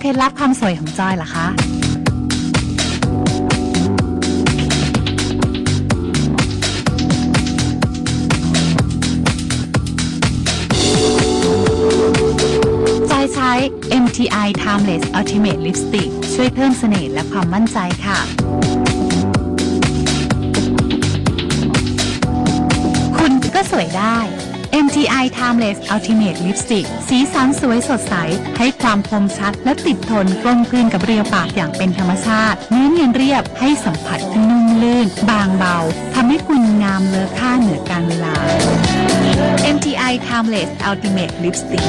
เคล็ดลับความสวยของจอยเหรอคะ จอยใช้ MTI Timeless Ultimate Lipstick ช่วยเพิ่มเสน่ห์และความมั่นใจค่ะ คุณก็สวยได้ MTI Timeless Ultimate Lipstick สีสันสวยสดใส ให้ความคมชัดและติดทนกลมกลืนกับเรียวปากอย่างเป็นธรรมชาติเนื้อเนียนเรียบให้สัมผัสนุ่มลื่น บางเบาทำให้คุณงามเลอค่าเหนือการเวลา MTI Timeless Ultimate Lipstick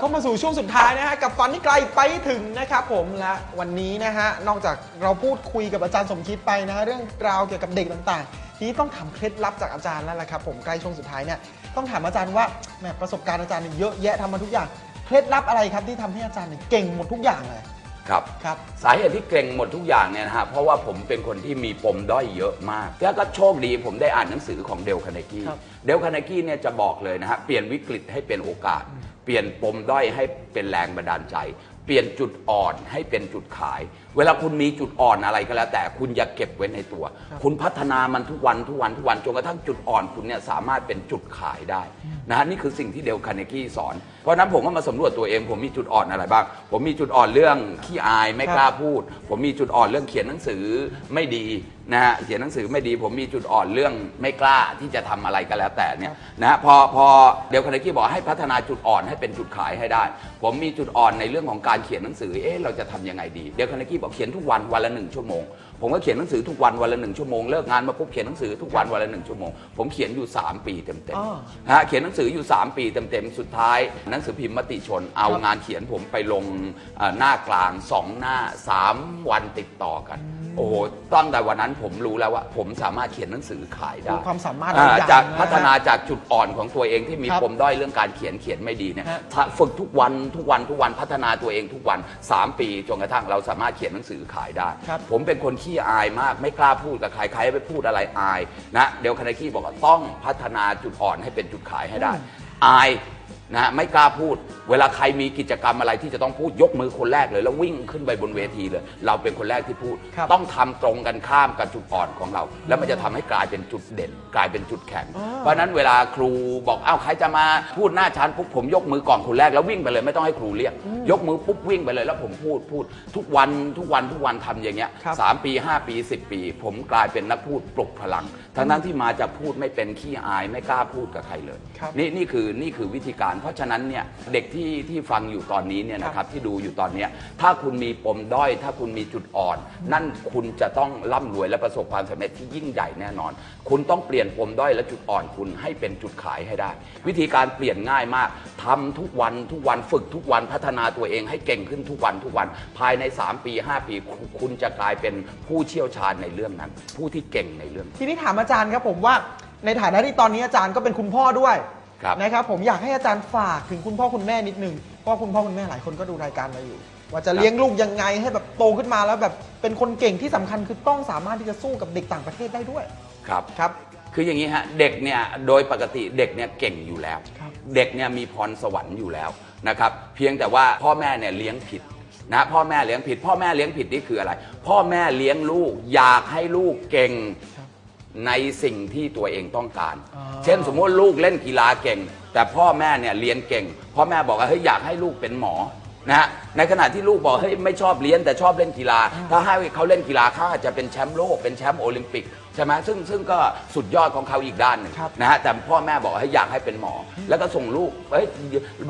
เข้ามาสู่ช่วงสุดท้ายนะฮะกับฝันที่ไกลไปถึงนะครับผมและวันนี้นะฮะนอกจากเราพูดคุยกับอาจารย์สมคิดไปนะฮะเรื่องราวเกี่ยวกับเด็กต่างๆ ทีนี้ต้องถามเคล็ดลับจากอาจารย์แล้วล่ะครับผมใกล้ช่วงสุดท้ายเนี่ยต้องถามอาจารย์ว่าแหมประสบการณ์อาจารย์เนี่ยเยอะแยะทำมาทุกอย่างเคล็ดลับอะไรครับที่ทำให้อาจารย์เนี่ยเก่งหมดทุกอย่างเลยครับ ครับ สาเหตุที่เกรงหมดทุกอย่างเนี่ยนะฮะ เพราะว่าผมเป็นคนที่มีปมด้อยเยอะมาก แล้วก็โชคดีผมได้อ่านหนังสือของเดลคาเนกี้ ครับ เดลคาเนกี้เนี่ยจะบอกเลยนะฮะ เปลี่ยนวิกฤตให้เป็นโอกาสเปลี่ยนปมด้อยให้เป็นแรงบันดาลใจ เปลี่ยนจุดอ่อนให้เป็นจุดขาย เวลาคุณมีจุดอ่อนอะไรก็แล้ว แต่คุณอย่าเก็บไว้ในตัว คุณพัฒนามันทุกวันทุกวันทุกวันจนกระทั่งจุดอ่อนคุณเนี่ยสามารถเป็นจุดขายได้ นะฮะนี่คือสิ่งที่เดลคาเนกี้สอน เพราะฉะนั้นผมก็มาสำรวจตัวเอง ผมมีจุดอ่อนอะไรบ้าง ผมมีจุดอ่อนเรื่องขี้อายไม่กล้าพูด ผมมีจุดอ่อนเรื่องเขียนหนังสือไม่ดีนะฮะเขียนหนังสือไม่ดี ผมมีจุดอ่อนเรื่องไม่กล้าที่จะทำอะไรก็แล้วแต่เนี่ยนะฮะพอพอเดลคาเนกี้บอกให้พัฒนาจุดอ่อนให้เป็นจุดขายให้ได้ ผมมีจุดอ่อนในเรื่องของการเขียนหนังสือเอ๊ะเราจะทำยังไงดีเดลคาเนกี้บอกเขียนทุกวันวันละหนึ่งชั่วโมง ผมก็เขียนหนังสือทุกวันวันละหนึ่งชั่วโมงเลิกงานมาปุ๊บเขียนหนังสือทุกวันวันละหนึ่งชั่วโมงผมเขียนอยู่3ปีเต็มอ๋อ ๆนะฮะเขียนหนังสืออยู่ 3 ปีเต็มๆ สุดท้าย หนังสือพิมพ์มติชนเอางานเขียนผมไปลงเอ่อหน้ากลาง 2 หน้า 3 วันติดต่อกัน โอ้โหตั้งแต่วันนั้นผมรู้แล้วว่า ผมสามารถเขียนหนังสือขายได้มีความสามารถหอ่าลายอย่างจากนะฮะพัฒนาจากจุดอ่อนของตัวเองที่มีครับปมด้อยเรื่องการเขียนเขียนไม่ดีเนี่ยฮะ ถ้าฝึกทุกวันทุกวันทุกวันพัฒนาตัวเองทุกวัน 3 ปีจนกระทั่งเราสามารถเขียนหนังสือขายได้ ครับ ผมเป็นคนขี้อายมากไม่กล้าพูดกับใครใครไปพูดอะไรอายนะเดลคานากี้บอกว่าต้องพัฒนาจุดอ่อนให้เป็นจุดขายให้ได้ อาย นะไม่กล้าพูด เวลาใครมีกิจกรรมอะไรที่จะต้องพูดยกมือคนแรกเลย แล้ววิ่งขึ้นไปบนเวทีเลย เราเป็นคนแรกที่พูด ครับต้องทำตรงกันข้ามกับจุดอ่อนของเรา แล้วมันจะทำให้กลายเป็นจุดเด่น กลายเป็นจุดแข็งอ๋อเพราะฉะนั้นเวลาครูบอกอ้าวใครจะมาพูดหน้าชั้นปุ๊บผมยกมือก่อนคนแรกแล้ววิ่งไปเลยไม่ต้องให้ครูเรียก ยกมือปุ๊บวิ่งไปเลยแล้วผมพูดพูด ทุกวันทุกวันทุกวันทำอย่างเงี้ยครับ สามปี5ปี10ปี ผมกลายเป็นนักพูดปลุกพลังทั้งนั้นที่มาจากพูดไม่เป็นขี้อายไม่กล้าพูดกับใครเลย ครับ นี่นี่คือนี่คือวิธีการเพราะฉะนั้นเนี่ยเด็กที่ที่ฟังอยู่ตอนนี้เนี่ยนะครับที่ดูอยู่ตอนเนี้ยถ้าคุณมีปมด้อย ถ้าคุณมีจุดอ่อน นั่นคุณจะต้องร่ำรวยและประสบความสำเร็จที่ยิ่งใหญ่แน่นอน คุณต้องเปลี่ยนปมด้อยและจุดอ่อนคุณให้เป็นจุดขายให้ได้ วิธีการเปลี่ยนง่ายมากทำทุกวันทุกวันฝึกทุกวันพัฒนาตัวเองให้เก่งขึ้นทุกวันทุกวันภายใน 3 ปี 5 ปีคุณคุณจะกลายเป็นผู้เชี่ยวชาญในเรื่องนั้น ผู้ที่เก่งในเรื่องนั้น ทีนี้ถามอาจารย์ครับผมว่าในฐานะที่ตอนนี้อาจารย์ก็เป็นคุณพ่อด้วย ครับ นะครับผมอยากให้อาจารย์ฝากถึงคุณพ่อคุณแม่นิดนึงเพราะคุณพ่อคุณแม่หลายคนก็ดูรายการเราอยู่ ว่าจะเลี้ยงลูกยังไงให้แบบโตขึ้นมาแล้วแบบเป็นคนเก่งที่สำคัญคือต้องสามารถที่จะสู้กับเด็กต่างประเทศได้ด้วยครับ ครับ คืออย่างนี้ฮะเด็กเนี่ยโดยปกติเด็กเนี่ยเก่งอยู่แล้ว ครับเด็กเนี่ยมีพรสวรรค์อยู่แล้วนะครับเพียงแต่ว่าพ่อแม่เนี่ยเลี้ยงผิดนะพ่อแม่เลี้ยงผิด พ่อแม่เลี้ยงผิดนี่คืออะไร พ่อแม่เลี้ยงลูกอยากให้ลูกเก่งครับ ในสิ่งที่ตัวเองต้องการอ๋อเช่นสมมติลูกเล่นกีฬาเก่ง แต่พ่อแม่เนี่ยเรียนเก่ง พ่อแม่บอกว่าเฮ้ยอยากให้ลูกเป็นหมอนะฮะในขณะที่ลูกบอกเฮ้ยไม่ชอบเรียนแต่ชอบเล่นกีฬา ถ้าให้เขาเล่นกีฬาเขาอาจจะเป็นแชมป์โลกเป็นแชมป์โอลิมปิก ใช่ไหมซึ่งซึ่งก็สุดยอดของเขาอีกด้านหนึ่งครับนะฮะแต่พ่อแม่บอกให้อยากให้เป็นหมอ แล้วก็ส่งลูกเฮ้ย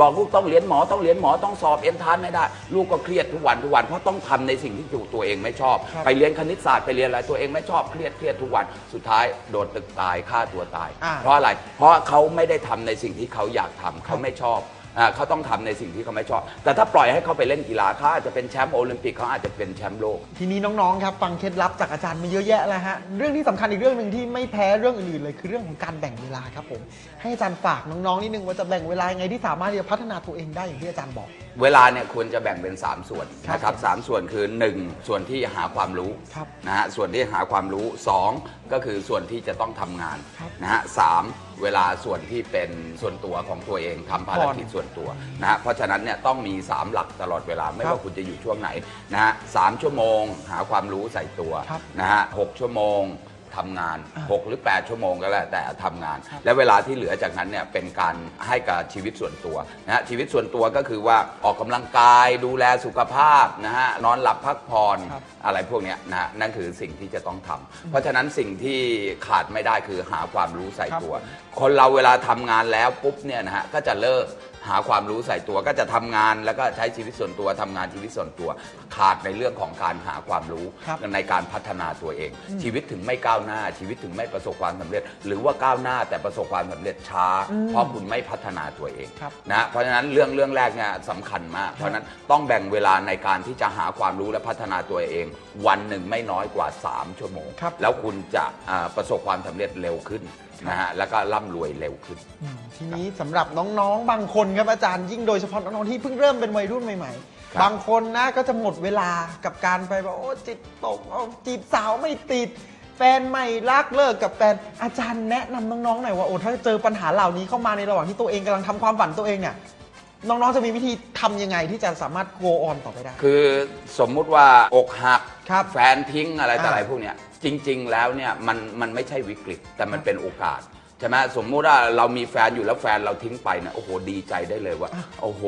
บอกลูกต้องเรียนหมอต้องเรียนหมอต้องสอบเอ็นทานไม่ได้ ลูกก็เครียดทุกวันทุกวันเพราะต้องทำในสิ่งที่ตัวเองไม่ชอบ ครับ ไปเรียนคณิตศาสตร์ไปเรียนอะไรตัวเองไม่ชอบเครียดเครียดทุกวันสุดท้ายโดดตึกตายฆ่าตัวตาย อ่า เพราะอะไรเพราะเขาไม่ได้ทำในสิ่งที่เขาอยากทำเขาไม่ชอบ อ่าเขาต้องทำในสิ่งที่เขาไม่ชอบ แต่ถ้าปล่อยให้เขาไปเล่นกีฬาเขาอาจจะเป็นแชมป์โอลิมปิกเขาอาจจะเป็นแชมป์โลก ทีนี้น้องๆ ครับ ฟังเคล็ดลับจากอาจารย์มาเยอะแยะแล้วฮะ เรื่องที่สำคัญอีกเรื่องหนึ่งที่ไม่แพ้เรื่องอื่นๆเลยคือเรื่องของการแบ่งเวลาครับผม ให้อาจารย์ฝากน้องๆนิดนึงว่าจะแบ่งเวลายังไงที่สามารถที่จะพัฒนาตัวเองได้อย่างที่อาจารย์บอกเวลาเนี่ยควรจะแบ่งเป็น 3 ส่วนครับนะครับสามส่วนคือ 1 ส่วนที่หาความรู้ครับนะฮะส่วนที่หาความรู้ 2 ก็คือส่วนที่จะต้องทำงานครับนะฮะสามเวลาส่วนที่เป็นส่วนตัวของตัวเองทำภารกิจส่วนตัวนะฮะเพราะฉะนั้นเนี่ยต้องมี 3 หลักตลอดเวลาไม่ครับว่าคุณจะอยู่ช่วงไหนนะฮะสามชั่วโมง หาความรู้ใส่ตัวครับ นะฮะหกชั่วโมง ทำงานอ่า6หรือ 8 ชั่วโมงก็แล้วแต่ทำงาน และเวลาที่เหลือจากนั้นเนี่ยเป็นการให้กับชีวิตส่วนตัวนะฮะชีวิตส่วนตัวก็คือว่าออกกำลังกายดูแลสุขภาพนะฮะนอนหลับพักผ่อนครับอะไรพวกเนี้ยนะฮะนั่นคือสิ่งที่จะต้องทำเพราะฉะนั้นสิ่งที่ขาดไม่ได้คือหาความรู้ใส่ตัว คนเราเวลาทำงานแล้วปุ๊บเนี่ยนะฮะก็จะเลิก หาความรู้ใส่ตัวก็จะทำงานแล้วก็ใช้ชีวิตส่วนตัวทำงานชีวิตส่วนตัว ขาดในเรื่องของการหาความรู้ครับ ในการพัฒนาตัวเอง ชีวิตถึงไม่ก้าวหน้า ชีวิตถึงไม่ประสบความสำเร็จ หรือว่าก้าวหน้าแต่ประสบความสำเร็จช้า เพราะคุณไม่พัฒนาตัวเอง ครับ นะเพราะฉะนั้นเรื่องเรื่องแรกเนี่ยสำคัญมาก เพราะฉะนั้นต้องแบ่งเวลาในการที่จะหาความรู้และพัฒนาตัวเอง วันหนึ่งไม่น้อยกว่า 3 ชั่วโมง ครับ แล้วคุณจะอ่าประสบความสำเร็จเร็วขึ้นนะฮะแล้วก็ร่ำรวยเร็วขึ้น อืมทีนี้สำหรับน้องๆ บางคนครับอาจารย์ยิ่งโดยเฉพาะน้องๆที่เพิ่งเริ่มเป็นวัยรุ่นใหม่ครับๆบางคนนะก็จะหมดเวลากับการไปแบบโอ้จิตตกเอาจีบสาวไม่ติด แฟนใหม่รักเลิกกับแฟนอาจารย์แนะนำน้องๆหน่อยว่าโอ้ถ้าเจอปัญหาเหล่านี้เข้ามาในระหว่างที่ตัวเองกำลังทำความฝันตัวเองเนี่ยน้องๆจะมีวิธีทำยังไงที่จะสามารถ go on ต่อไปได้ คือสมมุติว่าอกหักครับแฟนทิ้งอะไรต่ออะไรอ่าพวกเนี้ยจริง ๆ แล้วเนี่ยมันมันไม่ใช่วิกฤตแต่มันเป็นโอกาส ใช่ไหมสมมุติว่าเรามีแฟนอยู่แล้วแฟนเราทิ้งไปนะโอ้โหดีใจได้เลยว่า โอ้โห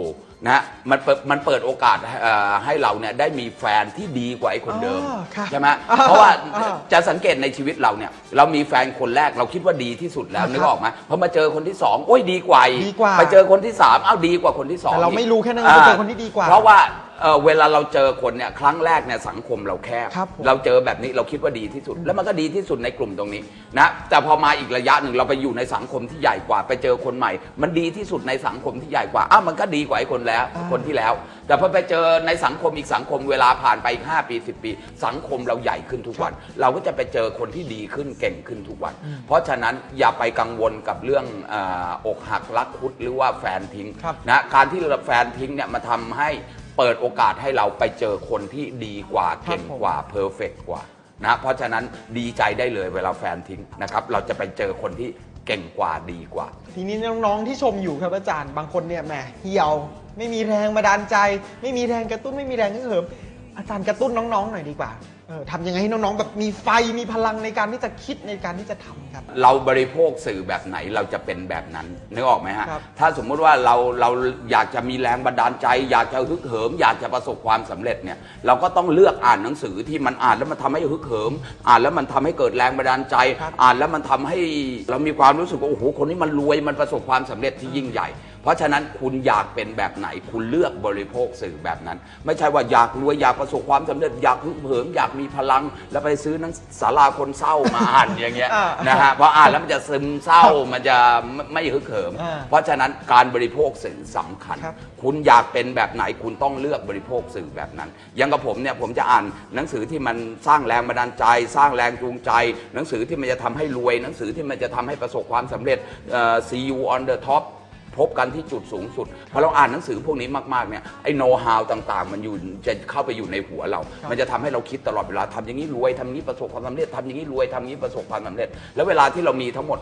นะมันเปิดมันเปิดโอกาสเอ่อให้เราเนี่ยได้มีแฟนที่ดีกว่าไอ้คนเดิมอ๋อครับใช่ไหมอ่าเพราะว่าอ่าจะสังเกตในชีวิตเราเนี่ย เรามีแฟนคนแรกเราคิดว่าดีที่สุดแล้วอ่านึกออกไหมพอมาเจอคนที่สองโอ้ยดีกว่าอีดีกว่าไปเจอคนที่สามเอ้าดีกว่าคนที่สองแต่เราอีกไม่รู้แค่นั้นว่าไปเจอคนที่ดีกว่าเพราะว่าเอ่อเวลาเราเจอคนเนี่ยครั้งแรกเนี่ยสังคมเราแคบครับผม เราเจอแบบนี้เราคิดว่าดีที่สุด แล้วมันก็ดีที่สุดในกลุ่มตรงนี้นะแต่พอมาอีกระยะหนึ่งเราไปอยู่ในสังคมที่ใหญ่กว่า ไปเจอคนใหม่ มันดีที่สุดในสังคมที่ใหญ่กว่าอ้าวมันก็ดีกว่าไอ้คนแล้วอ่าคนที่แล้ว แต่พอไปเจอในสังคมอีกสังคมเวลาผ่านไปอีก5ปี 10 ปี สังคมเราใหญ่ขึ้นทุกวัน เราก็จะไปเจอคนที่ดีขึ้นเก่งขึ้นทุกวัน เพราะฉะนั้นอย่าไปกังวลกับเรื่องเอออกหักรักคุดหรือว่าแฟนทิ้งครับ นะการที่เราแฟนทิ้งเนี่ยมาทำให้เปิดโอกาสให้เราไปเจอคนที่ดีกว่าครับเก่งกว่าเพอร์เฟกกว่านะเพราะฉะนั้นดีใจได้เลยเวลาแฟนทิ้งนะครับเราจะไปเจอคนที่เก่งกว่าดีกว่า ทีนี้น้องๆที่ชมอยู่ครับอาจารย์บางคนเนี่ยแหมเหี่ยว ไม่มีแรงบันดาลใจ ไม่มีแรงกระตุ้นไม่มีแรงฮึกเหิมอาจารย์กระตุ้นน้องๆหน่อยดีกว่าเออทำยังไงให้น้องๆแบบมีไฟมีพลังในการที่จะคิดในการที่จะทำครับ เราบริโภคสื่อแบบไหนเราจะเป็นแบบนั้นนึกออกไหมฮะ ครับ ถ้าสมมุติว่าเราเราอยากจะมีแรงบันดาลใจ อยากจะฮึกเหิม อยากจะประสบความสำเร็จเนี่ยเราก็ต้องเลือกอ่านหนังสือที่มันอ่านแล้วมันทำให้ฮึกเหิม อ่านแล้วมันทำให้เกิดแรงบันดาลใจ ครับ อ่านแล้วมันทำให้เรามีความรู้สึกว่าโอ้โหคนนี้มันรวยมันประสบความสำเร็จที่ยิ่งใหญ่ เพราะฉะนั้นคุณอยากเป็นแบบไหน คุณเลือกบริโภคสื่อแบบนั้น ไม่ใช่ว่าอยากรวยอยากประสบความสำเร็จอยากฮึกเหิมอยากมีพลัง แล้วไปซื้อหนังสาราคนเศร้ามาอ่านอย่างเงี้ยอ่านะฮะเพราะอ่านแล้วมันจะซึมเศร้ามันจะไม่ไม่ฮึกเหิมอ่าเพราะฉะนั้นการบริโภคสื่อสำคัญครับคุณอยากเป็นแบบไหนคุณต้องเลือกบริโภคสื่อแบบนั้นอย่างกับผมเนี่ยผมจะอ่านหนังสือที่มันสร้างแรงบันดาลใจ สร้างแรงจูงใจ หนังสือที่มันจะทำให้รวย หนังสือที่มันจะทำให้ประสบความสำเร็จเอ่อ see you on the top พบกันที่จุดสูงสุดพอเราอ่านหนังสือพวกนี้มากๆเนี่ยไอ้โน้ตฮาวต่างๆ มันอยู่จะเข้าไปอยู่ในหัวเรา มันจะทำให้เราคิดตลอดเวลาทำอย่างนี้รวยทำอย่างนี้ประสบความสำเร็จทำอย่างนี้รวยทำอย่างนี้ประสบความสำเร็จ แล้วเวลาที่เรามีทั้งหมด